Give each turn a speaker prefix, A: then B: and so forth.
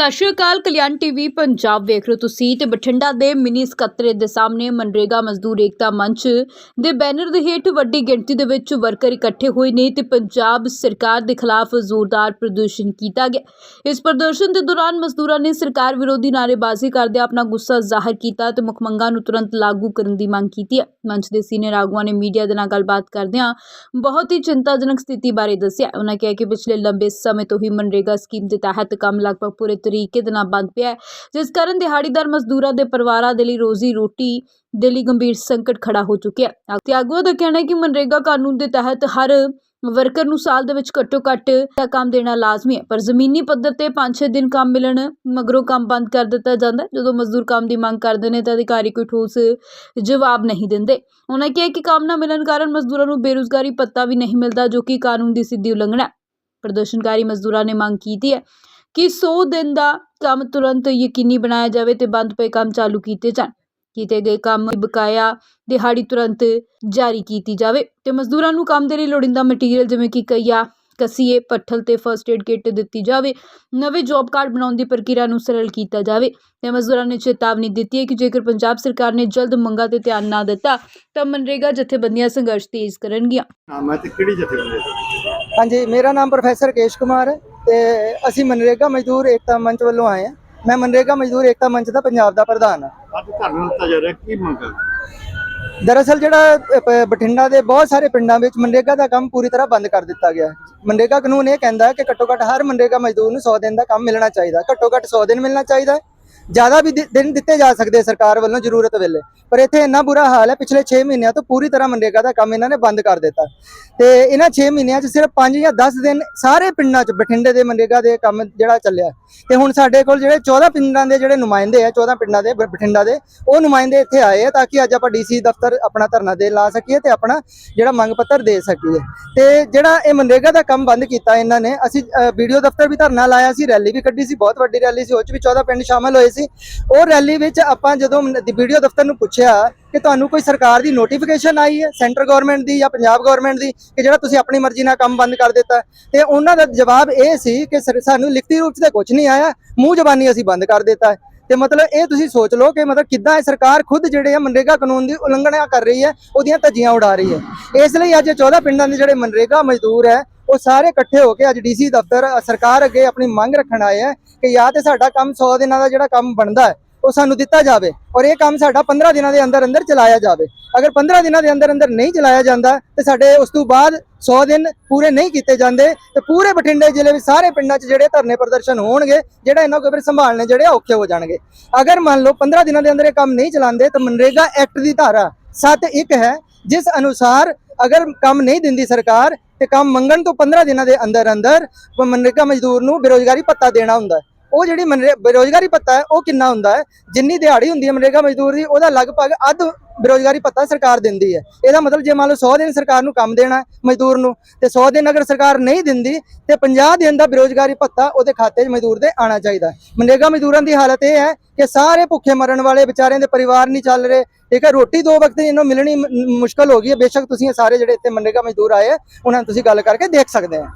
A: ਸਤਿ ਸ਼੍ਰੀ ਅਕਾਲ, ਕਲਿਆਣ ਟੀਵੀ ਪੰਜਾਬ ਵੇਖ ਰਹੇ ਹੋ ਤੁਸੀਂ ਤੇ ਬਠਿੰਡਾ ਦੇ ਮਿਨੀ ਸਕੱਤਰੇ ਦੇ ਸਾਹਮਣੇ ਮਨਰੇਗਾ ਮਜ਼ਦੂਰ ਏਕਤਾ ਮੰਚ ਦੇ ਬੈਨਰ ਦੇ ਹੇਠ ਵੱਡੀ ਗਿਣਤੀ ਦੇ ਵਿੱਚ ਵਰਕਰ ਇਕੱਠੇ ਹੋਏ ਨੇ ਤੇ ਪੰਜਾਬ ਸਰਕਾਰ ਦੇ ਖਿਲਾਫ ਜ਼ੋਰਦਾਰ ਪ੍ਰਦਰਸ਼ਨ ਕੀਤਾ ਗਿਆ। ਇਸ ਪ੍ਰਦਰਸ਼ਨ ਦੇ ਦੌਰਾਨ ਮਜ਼ਦੂਰਾਂ ਨੇ ਸਰਕਾਰ ਵਿਰੋਧੀ ਨਾਅਰੇਬਾਜ਼ੀ ਕਰਦਿਆਂ ਆਪਣਾ ਗੁੱਸਾ ਜ਼ਾਹਰ ਕੀਤਾ ਤੇ ਮੁੱਖ ਮੰਗਾਂ ਨੂੰ ਤੁਰੰਤ ਲਾਗੂ ਕਰਨ ਦੀ ਮੰਗ ਕੀਤੀ ਹੈ। ਮੰਚ ਦੇ ਸੀਨੀਅਰ ਆਗੂਆਂ ਨੇ ਮੀਡੀਆ ਦੇ ਨਾਲ ਗੱਲਬਾਤ ਕਰਦਿਆਂ ਬਹੁਤ ਹੀ ਚਿੰਤਾਜਨਕ ਸਥਿਤੀ ਬਾਰੇ ਦੱਸਿਆ। ਉਹਨਾਂ ਕਿਹਾ ਕਿ ਪਿਛਲੇ ਲੰਬੇ ਸਮੇਂ ਤੋਂ ਹੀ ਮਨਰੇਗਾ ਸਕੀਮ ਦੇ ਤਹਿਤ ਕੰਮ ਲਗਭਗ ਪੂਰੇ ਤਰੀਕੇ ਦੇ ਨਾਲ ਬੰਦ ਪਿਆ ਹੈ। ਜਿਸ ਕਾਰਨ ਦਿਹਾੜੀਦਾਰ ਮਜ਼ਦੂਰਾਂ ਦੇ ਪਰਿਵਾਰਾਂ ਦੇ ਲਈ ਰੋਜ਼ੀ ਰੋਟੀ ਦੇ ਲਈ ਗੰਭੀਰ ਸੰਕਟ ਖੜਾ ਹੋ ਚੁੱਕਿਆ ਤੇ ਆਗੂਆਂ ਦਾ ਕਹਿਣਾ ਹੈ ਕਿ ਮਨਰੇਗਾ ਕਾਨੂੰਨ ਦੇ ਤਹਿਤ ਹਰ ਵਰਕਰ ਨੂੰ ਸਾਲ ਦੇ ਵਿੱਚ ਘੱਟੋ ਘੱਟ ਦਾ ਕੰਮ ਦੇਣਾ ਲਾਜ਼ਮੀ ਹੈ, ਪਰ ਜ਼ਮੀਨੀ ਪੱਧਰ ਤੇ 5-6 ਦਿਨ ਕੰਮ ਮਿਲਣ ਮਗਰੋਂ ਕੰਮ ਬੰਦ ਕਰ ਦਿੱਤਾ ਜਾਂਦਾ ਜਦੋਂ ਮਜ਼ਦੂਰ ਕੰਮ ਦੀ ਮੰਗ ਕਰਦੇ ਨੇ ਤਾਂ ਅਧਿਕਾਰੀ ਕੋਈ ਠੋਸ ਜਵਾਬ ਨਹੀਂ ਦਿੰਦੇ। ਉਹਨਾਂ ਕਿਹਾ ਕਿ ਕੰਮ ਨਾ ਮਿਲਣ ਕਾਰਨ ਮਜ਼ਦੂਰਾਂ ਨੂੰ ਬੇਰੁਜ਼ਗਾਰੀ ਪੱਤਾ ਵੀ ਨਹੀਂ ਮਿਲਦਾ, ਜੋ ਕਿ ਕਾਨੂੰਨ ਦੀ ਸਿੱਧੀ ਉਲੰਘਣਾ ਹੈ। ਪ੍ਰਦਰਸ਼ਨਕਾਰੀ ਮਜ਼ਦੂਰਾਂ ਨੇ ਮੰਗ ਕੀਤੀ ਹੈ ਕਿ 100 ਦਿਨ ਦਾ ਕੰਮ ਤੁਰੰਤ ਯਕੀਨੀ ਬਣਾਇਆ ਜਾਵੇ ਤੇ ਬੰਦ ਪਏ ਕੰਮ ਚਾਲੂ ਕੀਤੇ ਜਾਣ। ਕੀਤੇ ਗਏ ਕੰਮ ਦੀ ਬਕਾਇਆ ਦਿਹਾੜੀ ਤੁਰੰਤ ਜਾਰੀ ਕੀਤੀ ਜਾਵੇ ਤੇ ਮਜ਼ਦੂਰਾਂ ਨੂੰ ਕੰਮ ਦੇ ਲਈ ਲੋੜੀਂਦਾ ਮਟੀਰੀਅਲ ਜਿਵੇਂ ਕਿ ਕਈਆ ਕਸੀਏ ਪੱਠਲ ਤੇ ਫਰਸਟ ਏਡ ਕਿੱਟ ਦਿੱਤੀ ਜਾਵੇ। ਨਵੇਂ ਜੌਬ ਕਾਰਡ ਬਣਾਉਣ ਦੀ ਪ੍ਰਕਿਰਿਆ ਨੂੰ ਸਰਲ ਕੀਤਾ ਜਾਵੇ ਤੇ ਮਜ਼ਦੂਰਾਂ ਨੇ ਚੇਤਾਵਨੀ ਦਿੱਤੀ ਹੈ ਕਿ ਜੇਕਰ ਪੰਜਾਬ ਸਰਕਾਰ ਨੇ ਜਲਦ ਮੰਗਾਂ ਤੇ ਧਿਆਨ ਨਾ ਦਿੱਤਾ ਤਾਂ ਮਨਰੇਗਾ ਜਥੇਬੰਦੀਆਂ ਸੰਘਰਸ਼ ਤੇਜ਼ ਕਰਨਗੀਆਂ।
B: ਹਾਂ ਮੈਂ ਤੇ ਕਿਹੜੀ ਜਥੇਬੰਦੀ
C: ਹਾਂਜੀ ਮੇਰਾ ਨਾਮ ਪ੍ਰੋਫੈਸਰ ਕੇਸ਼ ਕੁਮਾਰ ਹੈ। ਤੇ ਅਸੀਂ ਮਨਰੇਗਾ ਮਜ਼ਦੂਰ ਏਕਤਾ ਮੰਚ ਵੱਲੋਂ ਆਏ ਹਾਂ ਮੈਂ ਮਨਰੇਗਾ ਮਜ਼ਦੂਰ ਏਕਤਾ ਮੰਚ ਦਾ ਪੰਜਾਬ ਦਾ ਪ੍ਰਧਾਨ ਹਾਂ
B: ਅੱਜ ਤੁਹਾਨੂੰ ਦਿੱਤਾ ਜਾ ਰਿਹਾ ਕੀ ਮੰਗਾ
C: ਦਰਅਸਲ ਜਿਹੜਾ ਪ- ਬਠਿੰਡਾ ਦੇ ਬਹੁਤ ਸਾਰੇ ਪਿੰਡਾਂ ਵਿੱਚ ਮਨਰੇਗਾ ਦਾ ਕੰਮ ਪੂਰੀ ਤਰ੍ਹਾਂ ਬੰਦ ਕਰ ਦਿੱਤਾ ਗਿਆ ਹੈ। ਮਨਰੇਗਾ ਕਾਨੂੰਨ ਇਹ ਕਹਿੰਦਾ ਹੈ ਕਿ ਘੱਟੋ ਘੱਟ ਹਰ ਮਨਰੇਗਾ ਮਜ਼ਦੂਰ ਨੂੰ 100 ਦਿਨ ਦਾ ਕੰਮ ਮਿਲਣਾ ਚਾਹੀਦਾ ਘੱਟੋ ਘੱਟ 100 ਦਿਨ ਮਿਲਣਾ ਚਾਹੀਦਾ ਹੈ। ਜ਼ਿਆਦਾ ਵੀ ਦਿਨ ਦਿੱਤੇ ਜਾ ਸਕਦੇ ਸਰਕਾਰ ਵੱਲੋਂ ਜ਼ਰੂਰਤ ਵੇਲੇ। ਪਰ ਇੱਥੇ ਇੰਨਾ ਬੁਰਾ ਹਾਲ ਹੈ, ਪਿਛਲੇ 6 ਮਹੀਨਿਆਂ ਤੋਂ ਪੂਰੀ ਤਰ੍ਹਾਂ ਮਨਰੇਗਾ ਦਾ ਕੰਮ ਇਹਨਾਂ ਨੇ ਬੰਦ ਕਰ ਦਿੱਤਾ। ਤੇ ਇਹਨਾਂ 6 ਮਹੀਨਿਆਂ 'ਚ ਸਿਰਫ 5 ਜਾਂ 10 ਦਿਨ ਸਾਰੇ ਪਿੰਡਾਂ 'ਚ ਬਠਿੰਡੇ ਦੇ ਮਨਰੇਗਾ ਦੇ ਕੰਮ ਜਿਹੜਾ ਚੱਲਿਆ। ਤੇ ਹੁਣ ਸਾਡੇ ਕੋਲ ਜਿਹੜੇ 14 ਪਿੰਡਾਂ ਦੇ ਜਿਹੜੇ ਨੁਮਾਇੰਦੇ ਆ 14 ਪਿੰਡਾਂ ਦੇ, ਬ- ਬਠਿੰਡਾ ਦੇ, ਉਹ ਨੁਮਾਇੰਦੇ ਇੱਥੇ ਆਏ ਆ ਤਾਂ ਕਿ ਅੱਜ ਆਪਾਂ ਡੀਸੀ ਦਫ਼ਤਰ ਆਪਣਾ ਧਰਨਾ ਦੇ ਲਾ ਸਕੀਏ ਤੇ ਆਪਣਾ ਜਿਹੜਾ ਮੰਗ ਪੱਤਰ ਦੇ ਸਕੀਏ। ਤੇ ਜਿਹੜਾ ਇਹ ਮਨਰੇਗਾ ਦਾ ਕੰਮ ਬੰਦ ਕੀਤਾ ਇਹਨਾਂ ਨੇ, ਅਸੀਂ ਵੀਡੀਓ ਦਫ਼ਤਰ ਵੀ ਧਰਨਾ ਲਾਇਆ ਸੀ, ਰੈਲੀ ਵੀ ਕੱਢੀ ਸੀ, ਬਹੁਤ ਵੱਡੀ ਰੈਲੀ ਸੀ, ਉਹ 'ਚ ਵੀ 14 ਪਿੰਡ ਸ਼ਾਮਲ ਹੋਏ ਸੀ। ਉਹ ਰੈਲੀ ਵਿੱਚ ਆਪਾਂ ਜਦੋਂ ਵੀਡੀਓ ਦਫ਼ਤਰ ਨੂੰ ਪੁੱਛਿਆ ਕਿ ਤੁਹਾਨੂੰ ਕੋਈ ਸਰਕਾਰ ਦੀ ਨੋਟੀਫਿਕੇਸ਼ਨ ਆਈ ਹੈ ਸੈਂਟਰ ਗਵਰਨਮੈਂਟ ਦੀ ਜਾਂ ਪੰਜਾਬ ਗਵਰਨਮੈਂਟ ਦੀ, ਕਿ ਜਿਹੜਾ ਤੁਸੀਂ ਆਪਣੀ ਮਰਜ਼ੀ ਨਾਲ ਕੰਮ ਬੰਦ ਕਰ ਦਿੱਤਾ? ਤੇ ਉਹਨਾਂ ਦਾ ਜਵਾਬ ਇਹ ਸੀ ਕਿ ਸਾਨੂੰ ਲਿਖਤੀ ਰੂਪ 'ਚ ਤਾਂ ਕੁਝ ਨਹੀਂ ਆਇਆ, ਮੂੰਹ ਜ਼ਬਾਨੀ ਅਸੀਂ ਬੰਦ ਕਰ ਦਿੱਤਾ ਤੇ ਮਤਲਬ ਇਹ ਤੁਸੀਂ ਸੋਚ ਲਓ ਕਿ ਮਤਲਬ ਕਿੱਦਾਂ ਇਹ ਸਰਕਾਰ ਖੁਦ ਜਿਹੜੇ ਆ ਮਨਰੇਗਾ ਕਾਨੂੰਨ ਦੀ ਉਲੰਘਣਾ ਕਰ ਰਹੀ ਹੈ, ਉਹਦੀਆਂ ਧੱਜੀਆਂ ਉਡਾ ਰਹੀ ਹੈ। ਇਸ ਲਈ ਅੱਜ ਇਹ 14 ਪਿੰਡਾਂ ਦੇ ਜਿਹੜੇ ਮਨਰੇਗਾ ਮਜ਼ਦੂਰ ਹੈ ਉਹ ਸਾਰੇ ਇਕੱਠੇ ਹੋ ਕੇ ਅੱਜ ਡੀਸੀ ਦਫ਼ਤਰ ਸਰਕਾਰ ਅੱਗੇ ਆਪਣੀ ਮੰਗ ਰੱਖਣ ਆਏ ਹੈ ਕਿ ਜਾਂ ਤੇ ਸਾਡਾ ਕੰਮ 100 ਦਿਨਾਂ ਦਾ ਜਿਹੜਾ ਕੰਮ ਬਣਦਾ ਹੈ, ਉਹ ਸਾਨੂੰ ਦਿੱਤਾ ਜਾਵੇ ਔਰ ਇਹ ਕੰਮ ਸਾਡਾ 15 ਦਿਨਾਂ ਦੇ ਅੰਦਰ ਅੰਦਰ ਚਲਾਇਆ ਜਾਵੇ। ਅਗਰ 15 ਦਿਨਾਂ ਦੇ ਅੰਦਰ ਅੰਦਰ ਨਹੀਂ ਚਲਾਇਆ ਜਾਂਦਾ, ਤੇ ਸਾਡੇ ਉਸ ਤੋਂ ਬਾਅਦ 100 ਦਿਨ ਪੂਰੇ ਨਹੀਂ ਕੀਤੇ ਜਾਂਦੇ, ਤੇ ਪੂਰੇ ਬਠਿੰਡੇ ਜ਼ਿਲ੍ਹੇ ਵਿੱਚ ਸਾਰੇ ਪਿੰਡਾਂ 'ਚ ਜਿਹੜੇ ਧਰਨੇ ਪ੍ਰਦਰਸ਼ਨ ਹੋਣਗੇ, ਜਿਹੜਾ ਇਹਨਾਂ ਕੋਲ ਫਿਰ ਸੰਭਾਲਣੇ ਜਿਹੜੇ ਔਖੇ ਹੋ ਜਾਣਗੇ। ਅਗਰ ਮੰਨ ਲਓ 15 ਦਿਨਾਂ ਦੇ ਅੰਦਰ ਇਹ ਕੰਮ ਨਹੀਂ ਚਲਾਉਂਦੇ, ਤਾਂ ਮਨਰੇਗਾ ਐਕਟ ਦੀ ਧਾਰਾ 7.1 ਹੈ, ਜਿਸ ਅਨੁਸਾਰ ਅਗਰ ਕੰਮ ਨਹੀਂ ਦਿੰਦੀ ਸਰਕਾਰ ਤੇ ਕੰਮ ਮੰਗਣ ਤੋਂ 15 ਦਿਨਾਂ ਦੇ ਅੰਦਰ ਅੰਦਰ ਮਨਰੇਗਾ ਮਜ਼ਦੂਰ ਨੂੰ ਬੇਰੋਜ਼ਗਾਰੀ ਭੱਤਾ ਦੇਣਾ ਹੁੰਦਾ ਉਹ ਜਿਹੜੀ ਮਨਰੇ ਬੇਰੋਜ਼ਗਾਰੀ ਭੱਤਾ ਹੈ, ਉਹ ਕਿੰਨਾ ਹੁੰਦਾ ਹੈ? ਜਿੰਨੀ ਦਿਹਾੜੀ ਹੁੰਦੀ ਹੈ ਮਨਰੇਗਾ ਮਜ਼ਦੂਰ ਦੀ, ਉਹਦਾ ਲਗਭਗ ਅੱਧ ਬੇਰੋਜ਼ਗਾਰੀ ਭੱਤਾ ਸਰਕਾਰ ਦਿੰਦੀ ਹੈ। ਇਹਦਾ ਮਤਲਬ ਜੇ ਮੰਨ ਲਓ 100 ਦਿਨ ਸਰਕਾਰ ਨੂੰ ਕੰਮ ਦੇਣਾ ਮਜ਼ਦੂਰ ਨੂੰ, ਤੇ 100 ਦਿਨ ਅਗਰ ਸਰਕਾਰ ਨਹੀਂ ਦਿੰਦੀ, ਤੇ 50 ਦਿਨ ਦਾ ਬੇਰੋਜ਼ਗਾਰੀ ਭੱਤਾ ਉਹਦੇ ਖਾਤੇ 'ਚ ਮਜ਼ਦੂਰ ਦੇ ਆਣਾ ਚਾਹੀਦਾ ਹੈ। ਮਨਰੇਗਾ ਮਜ਼ਦੂਰਾਂ ਦੀ ਹਾਲਤ ਇਹ ਹੈ ਕਿ ਸਾਰੇ ਭੁੱਖੇ ਮਰਨ ਵਾਲੇ ਵਿਚਾਰਿਆਂ ਦੇ ਪਰਿਵਾਰ ਨਹੀਂ ਚੱਲ ਰਹੇ। ਠੀਕ ਹੈ, ਰੋਟੀ ਦੋ ਵਕਤ ਇਹਨੂੰ ਮਿਲਣੀ ਮ- ਮੁਸ਼ਕਲ ਹੋ ਗਈ ਹੈ। ਬੇਸ਼ੱਕ ਤੁਸੀਂ ਇਹ ਸਾਰੇ ਜਿਹੜੇ ਇੱਥੇ ਮਨਰੇਗਾ ਮਜ਼ਦੂਰ ਆਏ ਆ ਉਹਨਾਂ ਨੂੰ ਤੁਸੀਂ ਗੱਲ ਕਰਕੇ ਦੇਖ ਸਕਦੇ ਆ